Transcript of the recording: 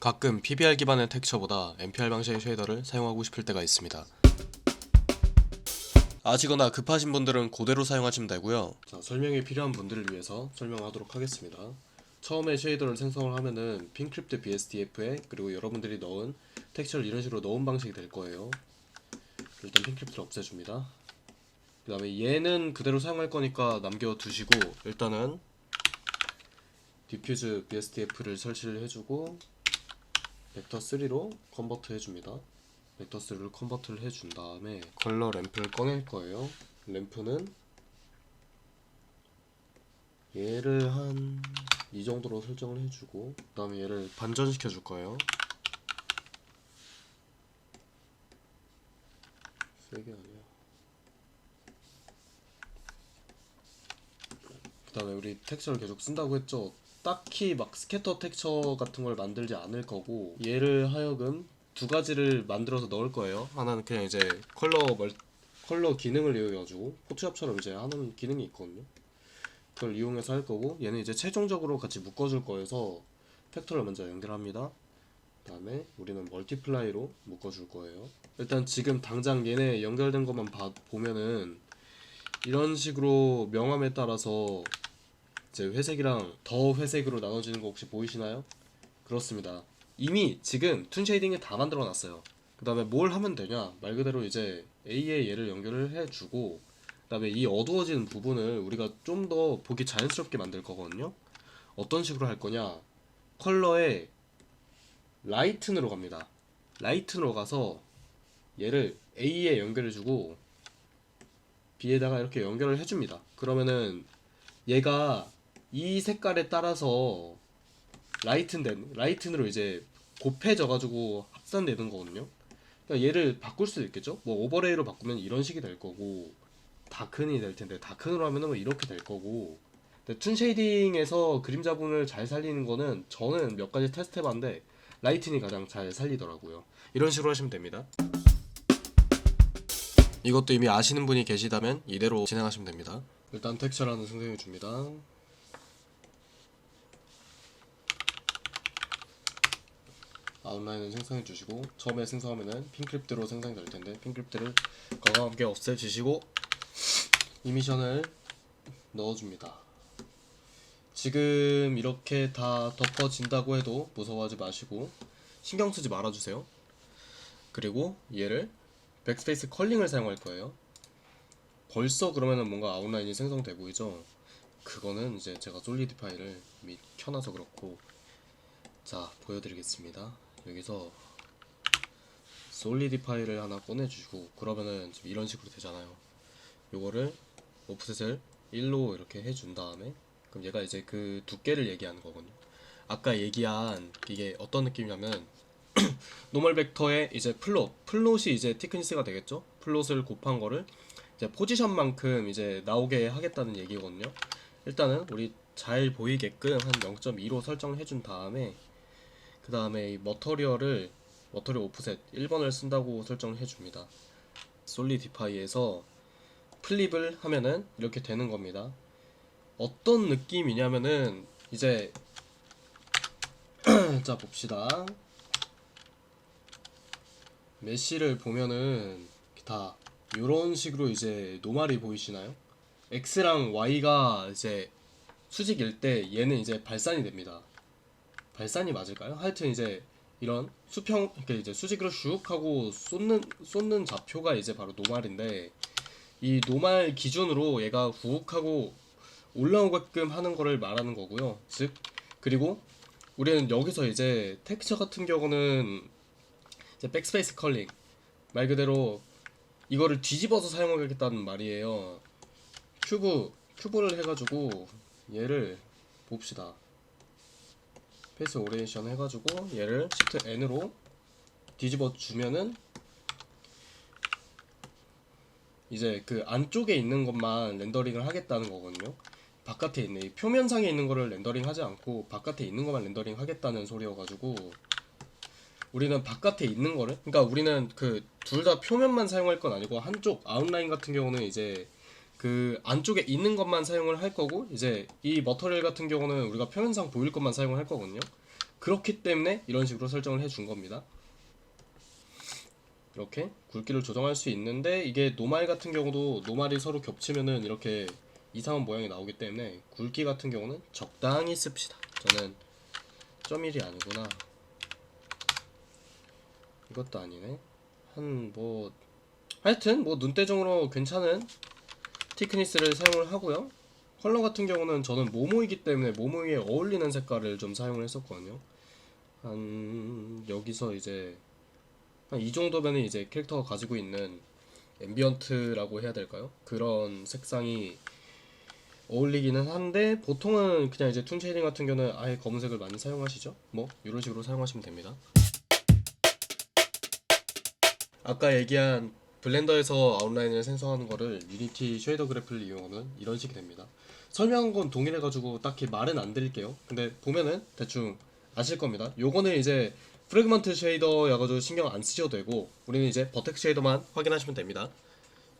가끔 PBR 기반의 텍스처보다 MPR 방식의 쉐이더를 사용하고 싶을 때가 있습니다. 아시거나 급하신 분들은 그대로 사용하시면 되고요. 자, 설명이 필요한 분들을 위해서 설명하도록 하겠습니다. 처음에 쉐이더를 생성을 하면은 핀크립트 BSDF에 그리고 여러분들이 넣은 텍스처를 이런 식으로 넣은 방식이 될 거예요. 일단 핀크립트를 없애줍니다. 그 다음에 얘는 그대로 사용할 거니까 남겨두시고 일단은 디퓨즈 BSDF를 설치를 해주고 벡터 3로 컨버트 해줍니다. 벡터 3를 컨버트를 해준 다음에 컬러 램프를 꺼낼 거예요. 램프는 얘를 한 이 정도로 설정을 해주고 그 다음에 얘를 반전시켜 줄 거예요. 세게 아니야. 그 다음에 우리 텍스처를 계속 쓴다고 했죠. 딱히 막 스캐터 텍스처 같은 걸 만들지 않을 거고 얘를 하여금 두 가지를 만들어서 넣을 거예요. 하나는 그냥 이제 컬러 멀 컬러 기능을 이용해가지고 포토샵처럼 이제 하는 기능이 있거든요. 그걸 이용해서 할 거고 얘는 이제 최종적으로 같이 묶어줄 거여서 팩터를 먼저 연결합니다. 그다음에 우리는 멀티플라이로 묶어줄 거예요. 일단 지금 당장 얘네 연결된 것만 봐, 보면은 이런 식으로 명암에 따라서 이제 회색이랑 더 회색으로 나눠지는 거 혹시 보이시나요? 그렇습니다. 이미 지금 툰 쉐이딩을 다 만들어 놨어요. 그 다음에 뭘 하면 되냐? 말 그대로 이제 A에 얘를 연결을 해주고, 그 다음에 이 어두워지는 부분을 우리가 좀 더 보기 자연스럽게 만들 거거든요? 어떤 식으로 할 거냐? 컬러에 라이튼으로 갑니다. 라이튼으로 가서 얘를 A에 연결해주고, B에다가 이렇게 연결을 해줍니다. 그러면은 얘가 이 색깔에 따라서 라이튼 된 라이튼으로 이제 곱해져 가지고 합산되는 거거든요. 그러니까 얘를 바꿀 수도 있겠죠. 뭐 오버레이로 바꾸면 이런 식이 될 거고 다큰이 될 텐데 다큰으로 하면은 뭐 이렇게 될 거고. 근데 툰 쉐이딩에서 그림자 분을 잘 살리는 거는 저는 몇 가지 테스트 해봤는데 라이튼이 가장 잘 살리더라고요. 이런 식으로 하시면 됩니다. 이것도 이미 아시는 분이 계시다면 이대로 진행하시면 됩니다. 일단 텍스처라는 생성해 줍니다. 아웃라인을 생성해 주시고 처음에 생성하면은 핀크립트로 생성될 텐데 핀크립트를 과감하게 없애 주시고 이미션을 넣어 줍니다. 지금 이렇게 다 덮어진다고 해도 무서워하지 마시고 신경 쓰지 말아 주세요. 그리고 얘를 백스페이스 컬링을 사용할 거예요. 벌써 그러면은 뭔가 아웃라인이 생성돼 보이죠? 그거는 이제 제가 솔리디파이를 이미 켜놔서 그렇고 자 보여드리겠습니다. 여기서 솔리디파이를 하나 꺼내주시고 그러면은 지금 이런 식으로 되잖아요. 요거를 오프셋을 1로 이렇게 해준 다음에 그럼 얘가 이제 그 두께를 얘기하는 거거든요. 아까 얘기한 이게 어떤 느낌이냐면 노멀 벡터의 이제 플롯 플롯이 이제 티크니스가 되겠죠. 플롯을 곱한 거를 이제 포지션만큼 이제 나오게 하겠다는 얘기거든요. 일단은 우리 잘 보이게끔 한 0.2로 설정을 해준 다음에 그 다음에 이 머터리얼을 머터리얼 오프셋 1번을 쓴다고 설정을 해줍니다. 솔리디파이에서 플립을 하면은 이렇게 되는 겁니다. 어떤 느낌이냐면은 이제 자 봅시다. 메시를 보면은 다 이런 식으로 이제 노말이 보이시나요? X랑 Y가 이제 수직일 때 얘는 이제 발산이 됩니다. 발산이 맞을까요? 하여튼 이제 이런 수평 이렇게 이제 수직으로 슉 하고 쏟는 쏟는 좌표가 이제 바로 노말인데 이 노말 기준으로 얘가 훅 하고 올라오게끔 하는 거를 말하는 거고요. 즉 그리고 우리는 여기서 이제 텍스처 같은 경우는 이제 백스페이스 컬링 말 그대로 이거를 뒤집어서 사용하겠다는 말이에요. 큐브 큐브를 해가지고 얘를 봅시다. 페이스 오리에이션 해가지고 얘를 시프트 N으로 뒤집어 주면은 이제 그 안쪽에 있는 것만 렌더링을 하겠다는 거거든요. 바깥에 있는 이 표면상에 있는 거를 렌더링 하지 않고 바깥에 있는 것만 렌더링 하겠다는 소리여가지고 우리는 바깥에 있는 거를 그러니까 우리는 그 둘 다 표면만 사용할 건 아니고 한쪽 아웃라인 같은 경우는 이제 그 안쪽에 있는 것만 사용을 할 거고 이제 이 머터리얼 같은 경우는 우리가 표면상 보일 것만 사용을 할 거거든요. 그렇기 때문에 이런 식으로 설정을 해 준 겁니다. 이렇게 굵기를 조정할 수 있는데 이게 노말 같은 경우도 노말이 서로 겹치면은 이렇게 이상한 모양이 나오기 때문에 굵기 같은 경우는 적당히 씁시다. 저는 점일이 아니구나. 이것도 아니네. 한 뭐 하여튼 뭐 눈대중으로 괜찮은 티크니스를 사용을 하고요. 컬러 같은 경우는 저는 모모이기 때문에 모모이에 어울리는 색깔을 좀 사용을 했었거든요. 한 여기서 이제 한 이 정도면 이제 캐릭터가 가지고 있는 앰비언트라고 해야 될까요? 그런 색상이 어울리기는 한데 보통은 그냥 이제 툰 쉐이딩 같은 경우는 아예 검은색을 많이 사용하시죠. 뭐 이런 식으로 사용하시면 됩니다. 아까 얘기한 블렌더에서 아웃라인을 생성하는 거를 유니티 쉐이더 그래프를 이용하면 이런 식이 됩니다. 설명한 건 동일해가지고 딱히 말은 안 드릴게요. 근데 보면은 대충 아실 겁니다. 요거는 이제 프래그먼트 쉐이더여가지고 신경 안 쓰셔도 되고 우리는 이제 버텍 쉐이더만 확인하시면 됩니다.